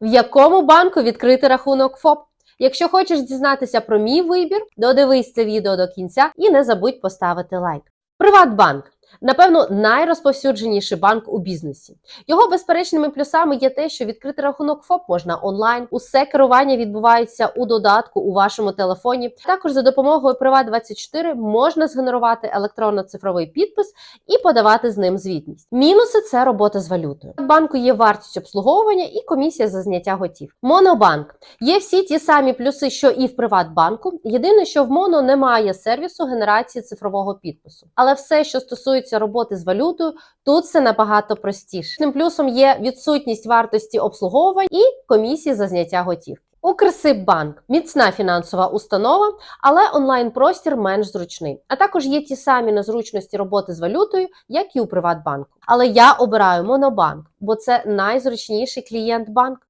В якому банку відкрити рахунок ФОП? Якщо хочеш дізнатися про мій вибір, додивись це відео до кінця і не забудь поставити лайк. Приватбанк. Напевно, найрозповсюдженіший банк у бізнесі. Його безперечними плюсами є те, що відкрити рахунок ФОП можна онлайн. Усе керування відбувається у додатку у вашому телефоні. Також за допомогою Приват24 можна згенерувати електронно-цифровий підпис і подавати з ним звітність. Мінуси це робота з валютою. Банку є вартість обслуговування і комісія за зняття готів. Монобанк є всі ті самі плюси, що і в Приватбанку. Єдине, що в Моно немає сервісу генерації цифрового підпису. Але все, що стосується роботи з валютою, тут все набагато простіше. Тим плюсом є відсутність вартості обслуговувань і комісії за зняття готів. Укрсиббанк міцна фінансова установа, але онлайн-простір менш зручний. А також є ті самі незручності роботи з валютою, як і у Приватбанку. Але я обираю Монобанк, бо це найзручніший клієнт банк.